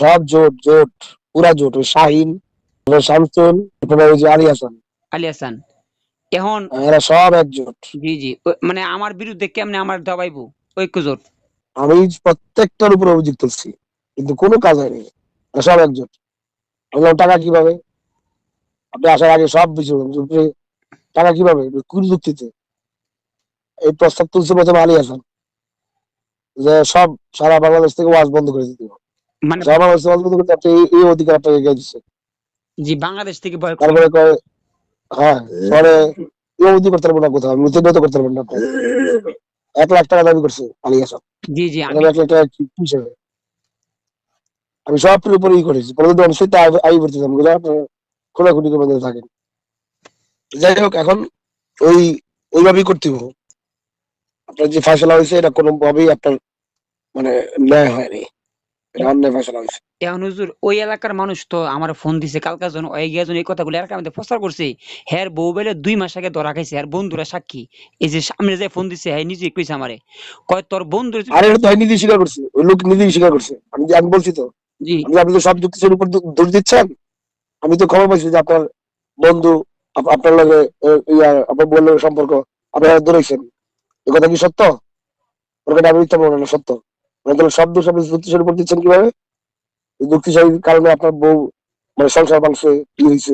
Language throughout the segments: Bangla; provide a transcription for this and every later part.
সব জোট জোট পুরা জোট ওই শাহিন শামসুল তারপরে ওই যে আলী হাসান। আলী হাসান। এখন এরা সব একজোট। জি জি। মানে আমার বিরুদ্ধে কেমনে আমার দবাইবো? ঐক্য জোট আমি প্রত্যেকটার উপর অভিযোগ তুলছি কিন্তু কোনো কাজ হয়নি। সব একজোট। বললাম, টাকা কীভাবে? আপনি আসার আগে সব বিষয় বললাম, টাকা কীভাবে? কোন যুক্তিতে? এই প্রস্তাব তুলছে প্রথমে আলী হাসান। যে সব সারা বাংলাদেশ থেকে ওয়াজ বন্ধ করে দিতে হবে। মানে এই- অধিকার আপনাকে দিচ্ছে জি বাংলাদেশ থেকে। তারপরে কয় হ্যাঁ পরে এই অবধি করতে পারব না কোথাও আমি তো করতে পারবেন না এক লাখ টাকা দাবি করছে আলী হাসান জি জি আমি আমি এক লাখ টাকা কি কি হিসেবে? আমি সব উপরে ই করেছি আই করতেছিলাম আপনার? খোলাখুলি করে মধ্যে থাকেন। যাই হোক এখন ওই ওইভাবেই করতে হবে আপনার যে ফয়সলা হয়েছে এটা কোনোভাবেই আপনার মানে ন্যায় হয়নি। এখন হুজুর ওই এলাকার মানুষ তো আমার ফোন দিছে কালকা জন ওই গিয়াজন এই কথাগুলো এলাকার মধ্যে প্রচার করছে হ্যার বউ বেলে দুই মাস আগে ধরা খাইছে আর বন্ধুরা সাক্ষী এই যে সামনে যে ফোন দিছে হ্যাঁ নিজে কইছে আমারে কয় তোর বন্ধুর আর তো আমি নিজেই স্বীকার করছি ওই লোক নিজেই স্বীকার করছে আমি যে- আমি বলছি তো জি। আপনি তো সব যুক্তির উপর দোষ দিচ্ছেন আমি তো খবর পাইছি যে আপনার বন্ধু আপ- আপনার লগে আপনার বললেন সম্পর্ক আপনারা দৌড়াইছেন এ কথা কি সত্য? ওর কথা আমি মিথ্যা বলব না সত্য। তাহলে সব দোষ আপনি যুক্তির উপর দিচ্ছেন কীভাবে কারণে আপনার বউ মানে সংসার ভাঙছে কি হয়েছে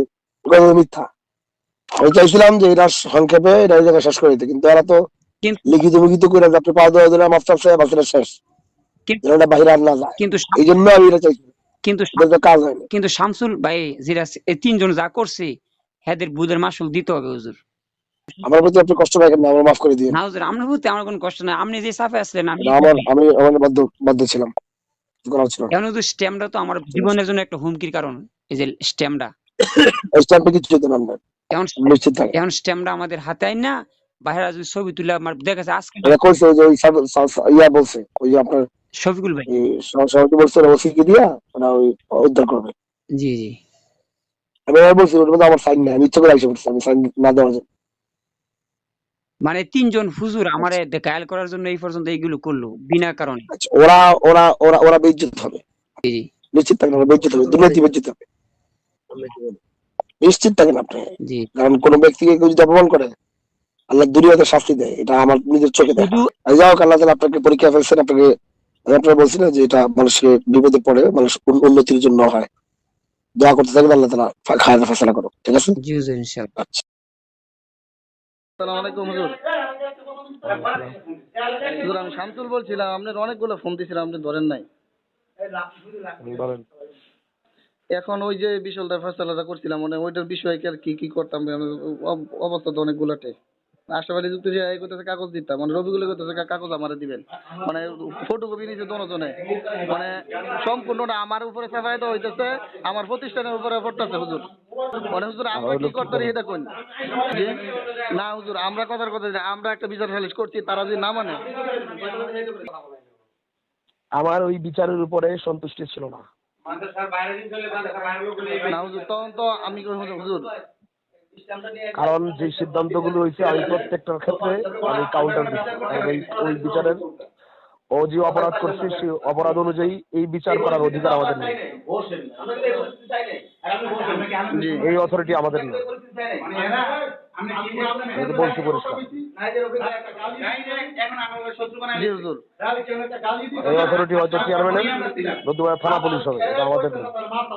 মিথ্যা। আমি চাইছিলাম যে সংক্ষেপে এটা এই জায়গায় শেষ করে দিতে কিন্তু এরা তো লিখিত লিখিত করে আপনি পাওয়া দেওয়া দিলাম মাফটাফ সাহেব আসলে শেষ। কিন্তু- যেন এটা বাইরে আর না যায়। কিন্তু এই জন্য আমি এটা চাইছি। কিন্তু কাজ হয়নি কিন্তু শামসুল ভাই এই তিনজন যা করছে হ্যাদের বুধের মাসুল দিতে হবে হুজুর। আমার প্রতি আপনি কষ্ট রাখেন না আমার মাফ করে দিয়ে না হুজুর আপনার প্রতি আমার কোনো কষ্ট নাই। আপনি যে সাফে আসলেন আমি আমার আমি আমার বাধ্য বাধ্য ছিলাম। করার ছিল না। এখন হুজুর স্ট্যাম্পটা তো আমার জীবনের জন্য একটা হুমকির কারণ। এই যে স্ট্যাম্পটা স্ট্যাম্পে কিছু হতো না। এখন নিশ্চিত থাকে এখন স্ট্যাম্পটা আমাদের হাতে আইন না বাইরে যদি ছবি তুলে আমার দেখা যাচ্ছে আজকে এটা কইছে যে ইয়া বলছে ওই যে আপনার শফিকুল ভাই। সভাপতি বলছে ওসি কে দিয়া ওরা ওই উদ্ধার করবে। জি জি। আমি এবার বলছি মধ্যে আমার সাইন নাই আমি ইচ্ছা করে পড়ছি আমি সাইন না দেওয়ার জন্য। মানে তিনজন হুজুর আমারে গায়াল করার জন্য এই পর্যন্ত এইগুলো করল বিনা কারণে। আচ্ছা, ওরা ওরা ওরা ওরা বেজ্জত হবে। জি জি। নিশ্চিত থাকেন ওরা বেজ্জত হবে দুর্নীতি বেজ্জত হবে। নিশ্চিত থাকেন আপনি। জি। কারণ কোন ব্যক্তিকে কেউ যদি অপমান করে আল্লাহ দুনিয়াতে শাস্তি দেয় এটা আমার নিজের চোখে দেখা। যাই হোক আল্লাহ তাআলা আপনাকে পরীক্ষা ফেলছেন আপনাকে আপনারা বলছি না যে এটা মানুষকে বিপদে পড়ে মানুষ উন্নতির জন্য হয়। দোয়া করতে থাকবেন আল্লাহ তালা খায় ফেসলা করো ঠিক আছে? জি হুজুর ইনশাআল্লাহ। আচ্ছা। আসসালামু আলাইকুম হুজুর। হুজুর আমি শামসুল বলছিলাম আপনার অনেকগুলো ফোন দিয়েছিলাম আপনি ধরেন নাই। এখন ওই যে ফেসলাটা করছিলাম মানে ওইটার বিষয়ে কি আর কি কি করতাম অবস্থা তো অনেকগুলাতে। আশাবাদী যুক্ত যে এই করতেছে কাগজ দিতাম মানে রবিগুলো করতেছে কাগজ আমারে দিবেন। মানে ফটোকপি নিচে দোনোজনে। মানে সম্পূর্ণটা আমার উপরে চাপাই দেওয়া হইতেছে আমার প্রতিষ্ঠানের উপরে পড়তেছে হুজুর। মানে হুজুর আমরা কি করতে এটা কোন জি? না হুজুর আমরা কথার কথা আমরা একটা বিচার সালিশ করছি তারা যদি না মানে। আমার ওই বিচারের উপরে সন্তুষ্টি ছিল না। না হুজুর তখন তো আমি হুজুর কারণ যে সিদ্ধান্তগুলো হয়েছে, আমি প্রত্যেকটার ক্ষেত্রে আমি কাউন্টার ওই বিচারের ও যে অপরাধ করছে সেই অপরাধ অনুযায়ী এই বিচার করার অধিকার আমাদের নেই। এই অথরিটি আমাদের নেই। বলছি পরিষ্কার। এই অথরিটি হয়তো চেয়ারম্যানের নতুবা থানা পুলিশ হবে আমাদের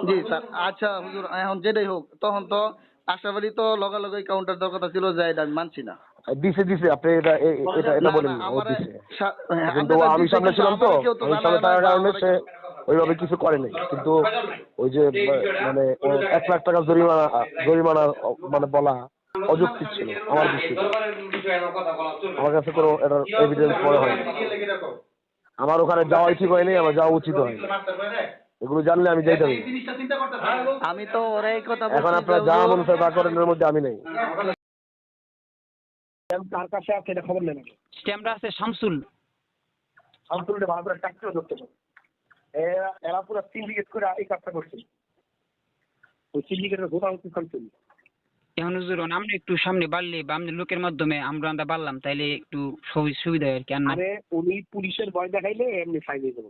জি, স্যার। আচ্ছা হুজুর, এখন যেটাই হোক, তখন তো আশাবাদী তো লগে লগে কাউন্টার দেওয়ার কথা ছিল যে এটা আমি মানছি না। দিছে দিছে আপনি এটা এটা এটা বলেন হ্যাঁ, কিন্তু আমি সামনে ছিলাম তো আমি সামনে থাকার কারণে সে ওইভাবে কিছু করেনি কিন্তু ওই যে মানে এক লাখ টাকা জরিমানা জরিমানা মানে বলা অযৌক্তিক ছিল আমার দৃষ্টিতে। আমার কাছে কোনো এটার এভিডেন্স মনে হয় আমার ওখানে যাওয়াই ঠিক হয়নি আমার যাওয়া উচিত হয়নি। এগুলো জানলে আমি যাইতাম আমি তো ওরাই কথা এখন আপনারা যা মনে হয় তা করেন এর মধ্যে আমি নেই। কার কাছে আছে এটা খবর নেই স্ট্যাম্পটা আছে শামসুল। আন্তর্জাতিক ভালো করে ট্যাক্সিও ধরতে পারে এরা এরা পুরো সিন্ডিকেট করে এই কাজটা করছে। ওই সিন্ডিকেটের ঘোষণা হচ্ছে শামসুল। এখন হুজুর আমরা একটু সামনে বাড়লে বা আমাদের লোকের মাধ্যমে আমরা আমরা বাড়লাম তাইলে একটু সুবিধা হয় আর কি আর আরে উনি পুলিশের ভয় দেখাইলে এমনি ফাইন দিয়ে দেবো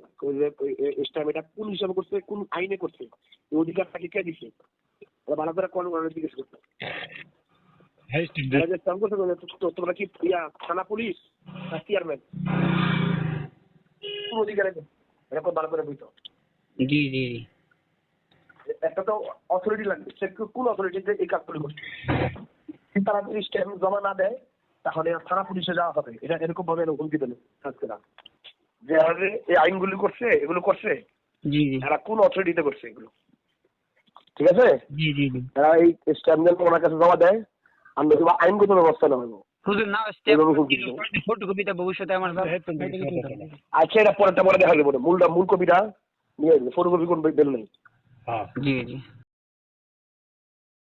স্টাম এটা কোন হিসাবে করছে কোন আইনে করছে? এই অধিকারটা কি দিছে? ভালো করে কোন কারণে জিজ্ঞেস করতে এরা যে স্টাম করছে তো- তো- তোমরা কি ইয়া থানা পুলিশ না চেয়ারম্যান কোন অধিকারে এরকম ভালো করে বুঝতো জি জি জি। একটা তো অথরিটি লাগবে সে কোন অথরিটিতে এই কাজগুলি করছে। তারা যদি স্ট্যাম্প জমা না দেয় তাহলে থানা পুলিশে যাওয়া হবে। এটা এরকম ভাবে হুমকি দিল আজকে না যে এই আইনগুলি করছে এগুলো করছে? জি জি। কোন অথরিটিতে করছে এগুলো? ঠিক আছে? জি জি জি। এই স্ট্যাম্প যেন ওনার কাছে জমা দেয় আইনগত ব্যবস্থা নেওয়া হবে। ভবিষ্যতে আমার আচ্ছা এটা পরেরটা পরে দেখা যাবে। মূলটা মূল কপিটা নিয়ে ফটোকপি কোন বের নেই জি জি।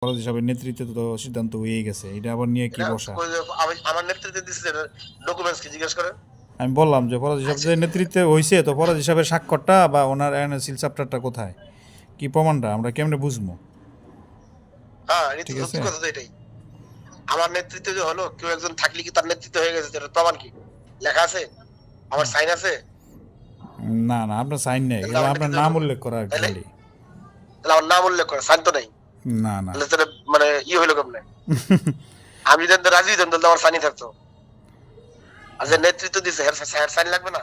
ফরাজি সাহেবের নেতৃত্বে তো সিদ্ধান্ত হয়েই গেছে। এটা আবার নিয়ে কি বসা? আমি- আমার নেতৃত্বে ডকুমেন্টস কি জিজ্ঞেস করেন? আমি বললাম যে ফরাজি সাহেব যে নেতৃত্বে হয়েছে তো ফরাজি সাহেবের স্বাক্ষরটা বা ওনার এনএসিল চ্যাপ্টারটা কোথায়? কি প্রমাণটা? আমরা কেমনে বুঝব? হ্যাঁ ঠিক আছে। কথা তো এটাই। আমার নেতৃত্বে যে হলো কেউ একজন থাকলে কি তার নেতৃত্ব হয়ে গেছে? এটার প্রমাণ কি? লেখা আছে? আমার সাইন আছে? না না আপনার সাইন নেই। আপনার নাম উল্লেখ করা আর কি তাহলে? আমার নাম উল্লেখ করে তো নেই। না না। তাহলে মানে ই হইল কেমনে? আমি যদি রাজি হইতাম তাহলে আমার সাইনই থাকতো। আর যে নেতৃত্ব দিছে হের হের সাইন লাগবে না?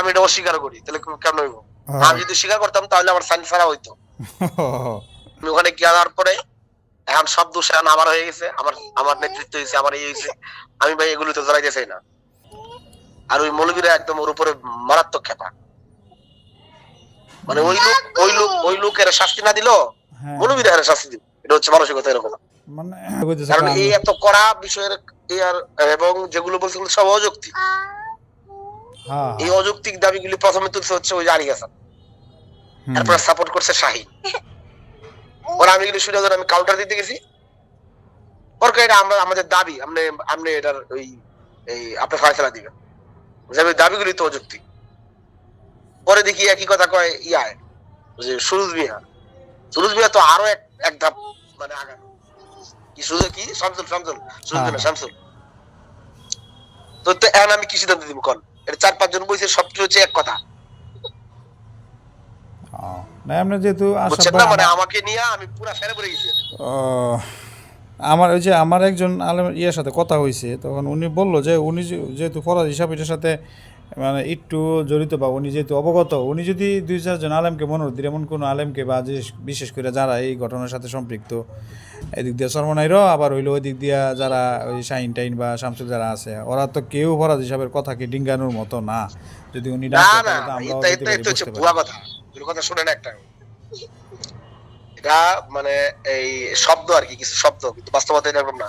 আমি এটা অস্বীকার করি তাহলে কেমন হইব। আমি যদি স্বীকার করতাম তাহলে আমার সাইন ছাড়া হইতো। ওখানে গিয়ে যাওয়ার পরে এখন সব দোষ এখন আমার হয়ে গেছে আমার আমার নেতৃত্ব হয়েছে আমার এই হয়েছে আমি ভাই এগুলো তো জড়াইতে চাই না। আর ওই মৌলবীরা একদম ওর উপরে মারাত্মক খেপা। মানে ওই লোক ওই লোক ওই লোকের শাস্তি না দিল? হ্যাঁ, মৌলবীরা শাস্তি দিল। এটা হচ্ছে মানসিকতা এরকম মানে কারণ এই এত কড়া বিষয়ের আর এবং যেগুলো বলছে সব অযৌক্তিক। হ্যাঁ, এই অযৌক্তিক দাবিগুলি প্রথমে তুলছে হচ্ছে ওই আলী হাসান। তারপরে সাপোর্ট করছে শাহিন ওরা আমি এগুলো শুনে আমি কাউন্টার দিতে গেছি। ওর এটা আমরা আমাদের দাবি আপনি আপনি এটার ওই এই আপনি ফয়সলা দিবেন দাবিগুলি তো অযৌক্তিক। পরে দেখি একই কথা কয় ইয়ায় যে সুরুজ মিয়া। সুরুজ মিয়া তো আরও এক এক ধাপ মানে আগা কি সুরুজ কি? শামসুল শামসুল। সুরুজ না, হ্যাঁ। শামসুল। তো তো এখন আমি কি সিদ্ধান্ত দিব কোন। এটা চার পাঁচজন বইছে সবকিছু হচ্ছে এক কথা। না আমরা যেহেতু বুঝছেন না? মানে আমাকে নিয়ে আমি পুরা ফেরে পড়ে গেছি। আমার ওই যে আমার একজন আলম ইয়ের সাথে কথা হয়েছে তখন উনি বলল যে উনি যেহেতু ফরাজ হিসাব এটার সাথে মানে একটু জড়িত বা উনি যেহেতু অবগত উনি যদি দুই চারজন আলেমকে মনোর দিন এমন কোনো আলেমকে বা যে বিশেষ করে যারা এই ঘটনার সাথে সম্পৃক্ত এদিক দিয়ে সরমনাইরও আবার হইল ওই দিক দিয়া যারা ওই শাহিন টাইন বা শামসুল যারা আছে ওরা তো কেউ ফরাজ হিসাবের কথাকে ডিঙ্গানোর মতো না। যদি উনি কথা শুনেন একটা। এটা মানে এই শব্দ আর কি কিছু শব্দ কিন্তু বাস্তবতা এরকম না।